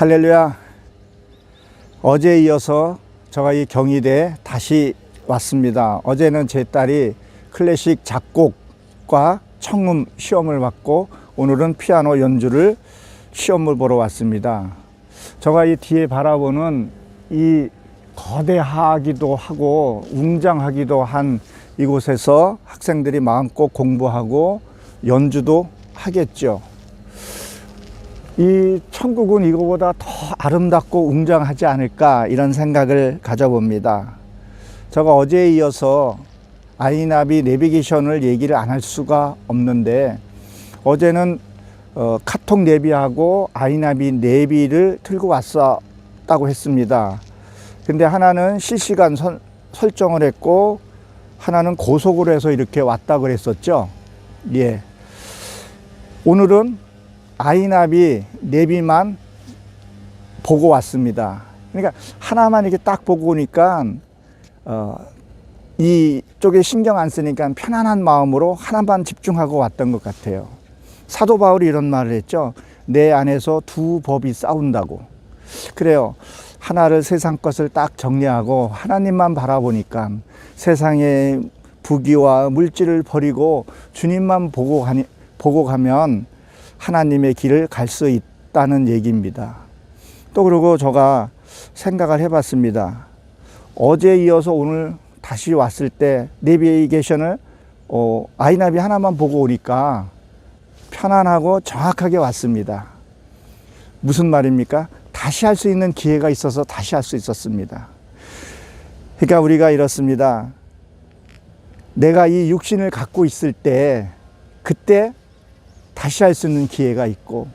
할렐루야. 어제 이어서 제가 이 경희대에 다시 왔습니다. 어제는 제 딸이 클래식 작곡과 청음 시험을 받고 오늘은 피아노 연주를 시험을 보러 왔습니다. 제가 이 뒤에 바라보는 이 거대하기도 하고 웅장하기도 한 이곳에서 학생들이 마음껏 공부하고 연주도 하겠죠. 이 천국은 이거보다 더 아름답고 웅장하지 않을까 이런 생각을 가져봅니다. 제가 어제에 이어서 아이나비 내비게이션을 얘기를 안 할 수가 없는데 어제는 어, 카톡 내비하고 아이나비 내비를 들고 왔었다고 했습니다. 근데 하나는 실시간 선- 설정을 했고 하나는 고속으로 해서 이렇게 왔다 그랬었죠. 예. 오늘은 아이나비 내비만 보고 왔습니다. 그러니까 하나만 이렇게 딱 보고 오니까 어, 이쪽에 신경 안 쓰니까 편안한 마음으로 하나만 집중하고 왔던 것 같아요. 사도 바울이 이런 말을 했죠. 내 안에서 두 법이 싸운다고. 그래요. 하나를 세상 것을 딱 정리하고 하나님만 바라보니까 세상의 부귀와 물질을 버리고 주님만 보고 가니, 보고 가면 하나님의 길을 갈 수 있다는 얘기입니다. 또 그리고 제가 생각을 해봤습니다. 어제 이어서 오늘 다시 왔을 때 내비게이션을 어, 아이나비 하나만 보고 오니까 편안하고 정확하게 왔습니다. 무슨 말입니까? 다시 할 수 있는 기회가 있어서 다시 할 수 있었습니다. 그러니까 우리가 이렇습니다. 내가 이 육신을 갖고 있을 때 그때 다시 할 수 있는 기회가 있고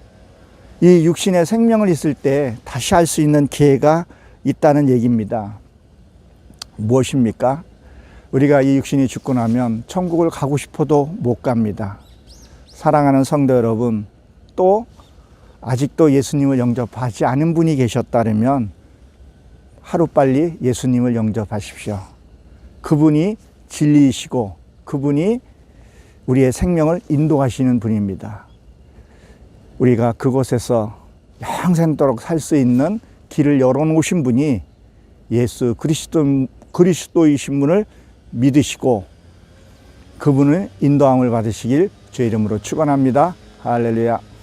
이 육신의 생명을 있을 때 다시 할 수 있는 기회가 있다는 얘기입니다. 무엇입니까? 우리가 이 육신이 죽고 나면 천국을 가고 싶어도 못 갑니다. 사랑하는 성도 여러분, 또 아직도 예수님을 영접하지 않은 분이 계셨다면 하루빨리 예수님을 영접하십시오. 그분이 진리이시고 그분이 우리의 생명을 인도하시는 분입니다. 우리가 그곳에서 평생도록 살 수 있는 길을 열어놓으신 분이 예수 그리스도 그리스도이신 분을 믿으시고 그분을 인도함을 받으시길 주의 이름으로 축원합니다. 할렐루야.